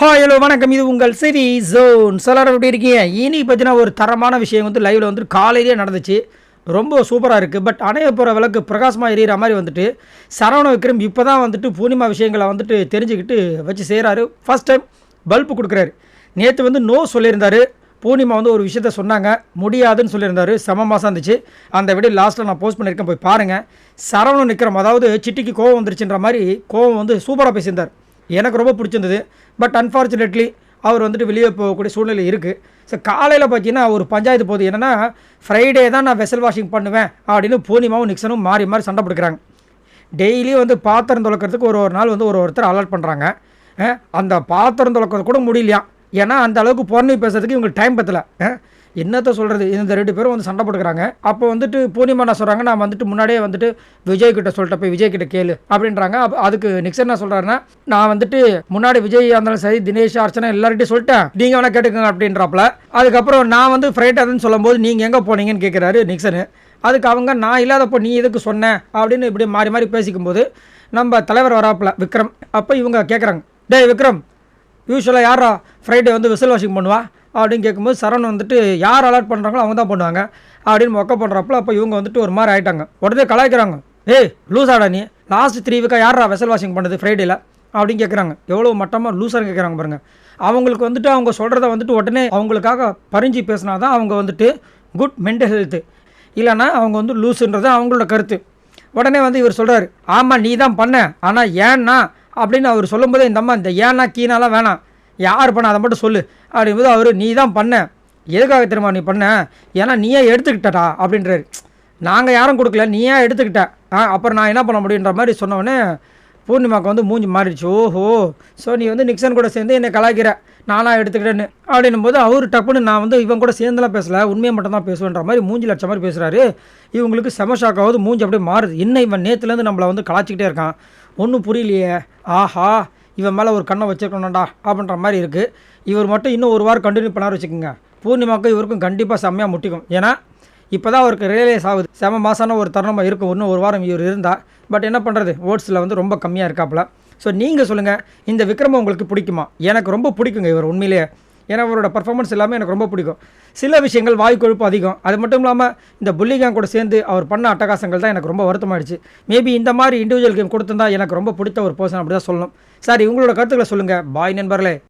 Hi hello வணக்கம். இது உங்கள் சிவி ஜோன் சொல்லார எப்படி இருக்கீங்க? இனி பார்த்தீங்கன்னா ஒரு தரமான விஷயம் வந்து லைவில் வந்து காலையிலேயே நடந்துச்சு. ரொம்ப சூப்பராக இருக்குது பட் அணைய போகிற விளக்கு பிரகாசமாக எரியிற மாதிரி வந்துட்டு சரவண விக்ரம் இப்போ தான் வந்துட்டு பூர்ணிமா விஷயங்களை வந்துட்டு தெரிஞ்சுக்கிட்டு வச்சு செய்கிறாரு ஃபர்ஸ்ட் டைம் பல்பு கொடுக்குறாரு. நேற்று வந்து நோ சொல்லியிருந்தார். பூர்ணிமா வந்து ஒரு விஷயத்த சொன்னாங்க. முடியாதுன்னு சொல்லியிருந்தாரு. செம மாதம் இருந்துச்சு. அந்த வீடியோ லாஸ்ட்டில் நான் போஸ்ட் பண்ணியிருக்கேன். போய் பாருங்கள் சரவணன் நிற்கிறோம் அதாவது சிட்டிக்கு கோவம் வந்துருச்சுன்ற மாதிரி கோவம் வந்து சூப்பராக பேசியிருந்தார். எனக்கு ரொம்ப பிடிச்சிருந்தது. பட் அன்ஃபார்ச்சுனேட்லி அவர் வந்துட்டு வெளியே போகக்கூடிய சூழ்நிலை இருக்குது ஸோ காலையில் பார்த்தீங்கன்னா ஒரு பஞ்சாயத்து போகுது என்னென்னா ஃப்ரைடே தான் நான் வெசல் வாஷிங் பண்ணுவேன் அப்படின்னு பூர்ணிமாவும் நிக்சனும் மாறி மாறி சண்டை பிடிக்கிறாங்க டெய்லியும் வந்து பாத்திரம் துளக்கிறதுக்கு ஒரு ஒரு நாள் வந்து ஒரு ஒருத்தர் அலர்ட் பண்ணுறாங்க அந்த பாத்திரம் துளக்கிறது கூட முடியலையா? ஏன்னா அந்த அளவுக்கு பொறணி பேசுறதுக்கு இவங்களுக்கு டைம் பத்தலை. என்னத்த சொல்கிறது இந்த ரெண்டு பேரும் வந்து சண்டை போட்டுக்கிறாங்க. அப்போ வந்துட்டு பூர்ணிமா என்ன சொல்கிறாங்க நான் வந்துட்டு முன்னாடியே வந்துட்டு விஜய் கிட்ட சொல்லிட்ட போய் விஜய் கிட்ட கேளு அப்படின்றாங்க. அப்போ அதுக்கு நிக்சன் என்ன சொல்கிறாருன்னா நான் வந்துட்டு முன்னாடி விஜய் இருந்தாலும் சரி தினேஷ் அர்ச்சனா எல்லார்கிட்டையும் சொல்லிட்டேன். நீங்கள் வேணால் கேட்டுக்கோங்க அப்படின்றாப்புல. அதுக்கப்புறம் நான் வந்து ஃப்ரைட்டாதுன்னு சொல்லும்போது நீங்கள் எங்கே போனீங்கன்னு கேட்குறாரு நிக்சனு அதுக்கு அவங்க நான் இல்லாதப்போ நீ எதுக்கு சொன்ன? அப்படின்னு இப்படி மாறி மாறி பேசிக்கும்போது நம்ம தலைவர் வராப்புல விக்ரம். அப்போ இவங்க கேட்குறாங்க டேய் விக்ரம் யூஸ்வலாக யாரா ஃப்ரைடே வந்து விசில் வாஷிங் பண்ணுவா? அப்படின்னு கேட்கும்போது சரண் வந்துட்டு யார் அலர்ட் பண்ணுறாங்களோ அவங்க தான் பண்ணுவாங்க. அப்படின்னு மொக்க பண்ணுறப்பல அப்போ இவங்க வந்துட்டு ஒரு மாதிரி ஆகிட்டாங்க உடனே கலாய்க்கிறாங்க. ஏய் லூசாடா நீ. லாஸ்ட் த்ரீ வீக்காக யாரா வெசல் வாஷிங் பண்ணுது ஃப்ரைடேல அப்படின்னு கேட்குறாங்க. எவ்வளோ மட்டமாக லூசாக கேட்குறாங்க பாருங்க. அவங்களுக்கு வந்துட்டு அவங்க சொல்கிறத வந்துட்டு உடனே அவங்களுக்காக பறிஞ்சு பேசினா தான் அவங்க வந்துட்டு குட் மென்டல் ஹெல்த்து இல்லைன்னா அவங்க வந்து லூஸுன்றது அவங்களோட கருத்து. உடனே வந்து இவர் சொல்கிறாரு ஆமாம் நீ தான் பண்ண. ஆனால் ஏன்னா? அப்படின்னு அவர் சொல்லும்போதே இந்த அம்மா இந்த ஏன்னா கீனாலாம் வேணாம். யார் பண்ண அதை மட்டும் சொல்லு. அப்படிங்கும்போது அவர் நீ தான் பண்ண. எதுக்காக தெரியுமா நீ பண்ண? ஏன்னா நீயே எடுத்துக்கிட்டடா. அப்படின்றாரு. நாங்கள் யாரும் கொடுக்கல. நீயே எடுத்துக்கிட்ட. ஆ அப்புறம் நான் என்ன பண்ண முடியுன்ற மாதிரி சொன்ன பூர்ணிமாவுக்கு வந்து மூஞ்சி மாறிடுச்சு. ஓஹோ. ஸோ நீ வந்து நிக்சன் கூட சேர்ந்து என்னை கலாய்க்கிற. நானாக எடுத்துக்கிட்டேன்னு. அப்படின்னும் போது அவர் டப்புன்னு நான் வந்து இவன் கூட சேர்ந்துலாம் பேசல. உண்மையை மட்டும் தான் பேசுவேன்ற மாதிரி மூஞ்சி லட்சம் மாதிரி பேசுகிறாரு இவங்களுக்கு செம ஷாக்காவது மூஞ்சி அப்படியே மாறுது. என்ன இவன் நேற்றுலேருந்து நம்மளை வந்து கலாச்சிக்கிட்டே இருக்கான். ஒன்றும் புரியலையே. ஆஹா. இவன் மேலே ஒரு கண்ணை வச்சிருக்கணும்டா அப்படின்ற மாதிரி இருக்குது இவர் மட்டும் இன்னும் ஒரு வாரம் கண்டினியூ பண்ணார் வச்சுக்கோங்க. பூர்ணிமாவுக்கும் இவருக்கும் கண்டிப்பாக செம்மையாக முட்டிக்கும். ஏன்னா இப்போ தான் அவருக்கு ரியலைஸ் ஆகுது. செம மாதமான ஒரு தருணமாக இருக்கும் இன்னும் ஒரு வாரம் இவர் இருந்தால் பட் என்ன பண்ணுறது ஓட்ஸில் வந்து ரொம்ப கம்மியாக இருக்காப்புல. ஸோ நீங்கள் சொல்லுங்கள் இந்த விக்ரமம் உங்களுக்கு பிடிக்குமா? எனக்கு ரொம்ப பிடிக்குங்க இவர் உண்மையிலேயே. ஏன்னா அவரோட பர்ஃபார்மன்ஸ் எல்லாமே எனக்கு ரொம்ப பிடிக்கும். சில விஷயங்கள் வாய் கொழுப்பு அதிகம். அது மட்டும் இல்லாமல் இந்த புள்ளிகாங் கூட சேர்ந்து அவர் பண்ண அட்டகாசங்கள் தான் எனக்கு ரொம்ப வருத்தமாயிடுச்சு. மேபி இந்த மாதிரி இண்டிவிஜுவல் கேம் கொடுத்துருந்தா எனக்கு ரொம்ப பிடித்த ஒரு பர்சன் அப்படி தான் சொல்லணும். சார் இவங்களோட கருத்துக்களை சொல்லுங்கள் பாய் நண்பர்களே.